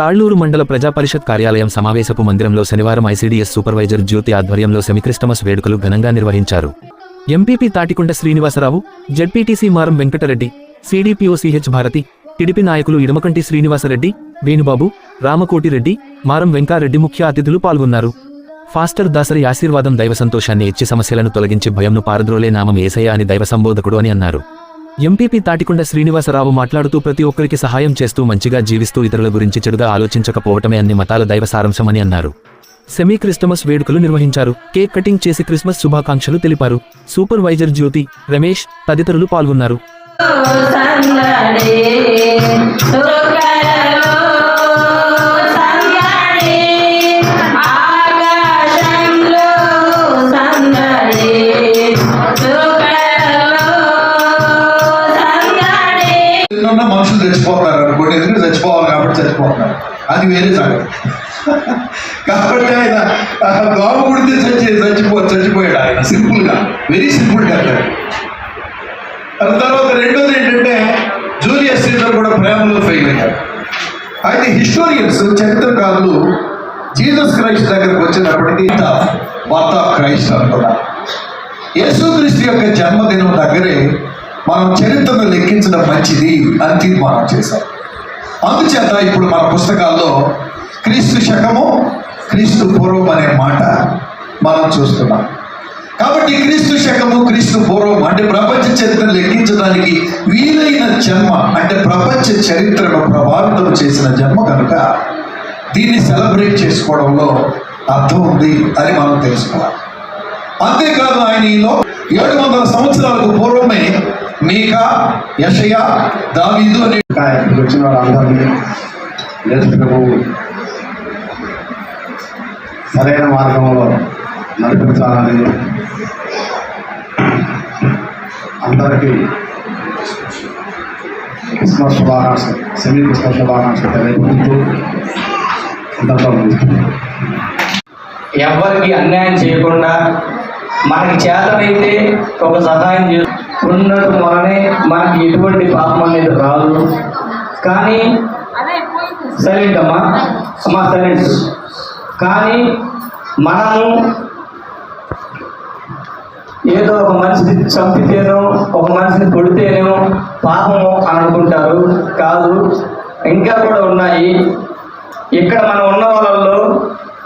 తాళ్ళూరు మండల ప్రజాపరిషత్ కార్యాలయం సమావేశపు మందిరంలో శనివారం ఐసీడీఎస్ సూపర్వైజర్ జ్యోతి ఆధ్వర్యంలో సెమిక్రిస్టమస్ వేడుకలు ఘనంగా నిర్వహించారు. MPP Tatikonda Srinivasa Rao ZPTC Maram Venkata Reddy సిడిపిఓసిహెచ్ Bharati TDP నాయకులు ఇడమకంటి శ్రీనివాసరెడ్డి వేణుబాబు రామకోటిరెడ్డి మారం వెంకారెడ్డి ముఖ్య అతిథులు పాల్గొన్నారు. ఫాస్టర్ దాసరి ఆశీర్వాదం దైవ సంతోషాన్ని ఇచ్చి సమస్యలను తొలగించి భయంను పారద్రోలే నామం ఏసయ్య అని దైవ సంబోధకుడు అని అన్నారు. ఎంపీపీ తాటికొండ శ్రీనివాసరావు మాట్లాడుతూ ప్రతి ఒక్కరికి సహాయం చేస్తూ మంచిగా జీవిస్తూ ఇతరుల గురించి చెడుగా ఆలోచించకపోవటమే అన్ని మతాల దైవ సారాంశమని అన్నారు. సెమీ క్రిస్టమస్ వేడుకలు నిర్వహించారు. కేక్ కటింగ్ చేసి క్రిస్మస్ శుభాకాంక్షలు తెలిపారు. సూపర్వైజర్ జ్యోతి రమేష్ తదితరులు పాల్గొన్నారు. మనుషులు చచ్చిపోతున్నారు అనుకోండి. ఎందుకంటే చచ్చిపోవాలి కాబట్టి చచ్చిపోతున్నారు. అది వేరే సంగతి. కాబట్టి ఆయన దోమ కుడితే చచ్చి చచ్చిపో చచ్చిపోయాడు ఆయన. సింపుల్గా వెరీ సింపుల్ డెత్ తర్వాత రెండోది ఏంటంటే జూలియస్ సీజర్ కూడా ప్రేమలో ఫెయిల్ అయ్యారు అయితే హిస్టోరియన్స్ చరిత్రకారులు జీసస్ క్రైస్ట్ దగ్గరకు వచ్చినప్పటికీ వార్త క్రైస్ట్ అనుకున్నారు. యేసుక్రీస్తు యొక్క జన్మదినం దగ్గరే మనం చరిత్రను లెక్కించడం మంచిది అని తీర్మానం చేశాం. అందుచేత ఇప్పుడు మన పుస్తకాల్లో క్రీస్తు శకము క్రీస్తు పూర్వం అనే మాట మనం చూస్తున్నాం. కాబట్టి క్రీస్తు శకము క్రీస్తు పూర్వం అంటే ప్రపంచ చరిత్రను లెక్కించడానికి వీలైన జన్మ అంటే ప్రపంచ చరిత్రను ప్రభావితం చేసిన జన్మ కనుక దీన్ని సెలబ్రేట్ చేసుకోవడంలో అర్థం ఉంది అని మనం తెలుసుకోవాలి. అంతేకాదు ఆయన ఈలో ఏడు వందల సంవత్సరాలకు పూర్వమే మీకా యషయ దావీదు అనే వచ్చిన వాళ్ళందరినీ ప్రభువు సరైన మార్గంలో నడిపించాలని అందరికీ క్రిస్మస్ శుభాకాంక్షలు సెమీ క్రిస్మస్ శుభాకాంక్షలు తెలియజేస్తూ ముగిస్తున్నాను. ఎవరికి అన్యాయం చేయకుండా మనకి చేతనైతే ఒక సహాయం చే ఉన్నట్టు వలనే మనకి ఎటువంటి పాపం అనేది రాదు. కానీ సైలెంట్ అమ్మా అమ్మా సైలెంట్ కానీ మనము ఏదో ఒక మనిషిని చంపితేనో ఒక మనిషిని కొడితేనో పాపము అని అనుకుంటారు. కాదు ఇంకా కూడా ఉన్నాయి. ఇక్కడ మనం ఉన్న వాళ్ళల్లో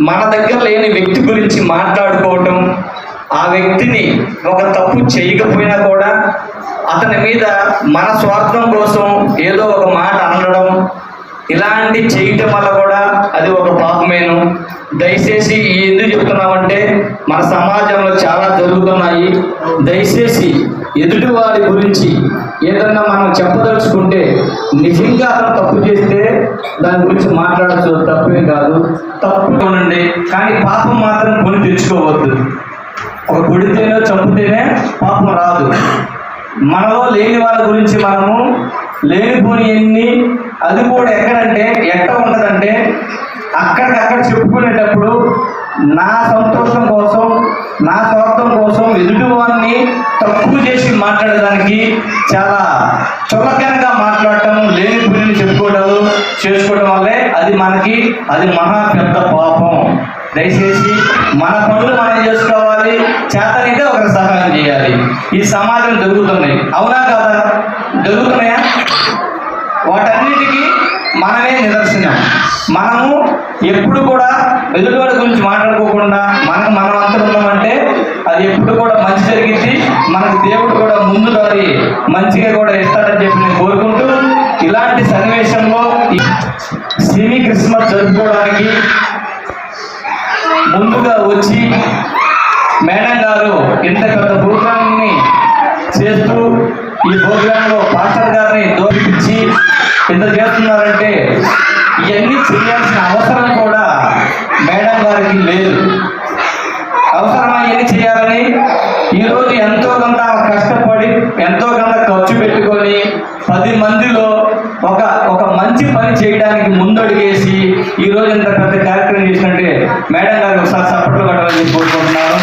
మన దగ్గర లేని వ్యక్తి గురించి మాట్లాడుకోవటం ఆ వ్యక్తిని ఒక తప్పు చేయకపోయినా కూడా అతని మీద మన స్వార్థం కోసం ఏదో ఒక మాట అనడం ఇలాంటి చేయటం వల్ల కూడా అది ఒక పాపమేను. దయచేసి ఎందుకు చెప్తున్నామంటే మన సమాజంలో చాలా జరుగుతున్నాయి. దయచేసి ఎదుటి వారి గురించి ఏదన్నా మనం చెప్పదలుచుకుంటే నిజంగా అతను తప్పు చేస్తే దాని గురించి మాట్లాడచ్చు. తప్పేం కాదు. తప్పు ఉండండి కానీ పాపం మాత్రం కొని తెచ్చుకోవద్దు. ఒక కొడితేనో చంపితేనే పాపం రాదు. మనలో లేని వాళ్ళ గురించి మనము లేనిపోని ఎన్ని అది కూడా ఎక్కడంటే ఎక్కడ ఉంటుందంటే అక్కడికక్కడ చెప్పుకునేటప్పుడు నా సంతోషం కోసం నా స్వార్థం కోసం ఎదుటివారిని తక్కువ చేసి మాట్లాడడానికి చాలా చులకనగా మాట్లాడటం లేని పుణ్యం చెప్పుకోవడం చేసుకోవడం వల్లే అది మనకి అది మహా పెద్ద పాపం. దయచేసి మన పనులు మనం చేసుకోవాలి? చేతనైతే ఒకరికి సహాయం చేయాలి. ఈ సమాజం జరుగుతుంది. అవునా కదా? జరుగుతున్నాయా? వాటన్నిటికీ మనమే నిదర్శనం. మనము ఎప్పుడు కూడా ఎదుటివాడి గురించి మాట్లాడుకోకుండా మనకు మనం అంతా ఉన్నామంటే అది ఎప్పుడు కూడా మంచి జరిగింది మనకు దేవుడు కూడా ముందు దారి మంచిగా కూడా ఇస్తాడని చెప్పి నేను కోరుకుంటూ ఇలాంటి సన్నివేశంలో సినీ క్రిస్మస్ జరుపుకోవడానికి ముందుగా వచ్చి మేడం గారు ఇంత పెద్ద ప్రోగ్రామ్ని చేస్తూ ఈ ప్రోగ్రాంలో పాస్టర్ గారిని దోపించి ఇంత చేస్తున్నారంటే ఇవన్నీ చేయాల్సిన అవసరం కూడా మేడం గారికి లేదు. అవసరమా ఇవన్నీ చేయాలని ఈరోజు ఎంతో కొంత కష్టపడి ఎంతో కొంత ఖర్చు పెట్టుకొని పది మందిలో ఒక ఒక మంచి పని చేయడానికి ముందడుగేసి ఈ రోజు ఇంత పెద్ద కార్యక్రమం చేసినట్టే మేడం గారికి ఒకసారి సపోర్ట్లు కట్టాలని కోరుకుంటున్నాను.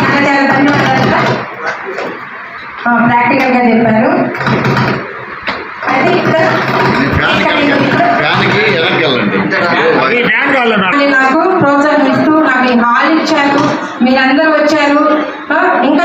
చాలా ధన్యవాదాలు. ప్రాక్టికల్గా చెప్పారు. నాకు ప్రోత్సాహం ఇస్తూ నాకు ఈ హాల్ ఇచ్చారు మీరందరూ వచ్చారు. ఇంకా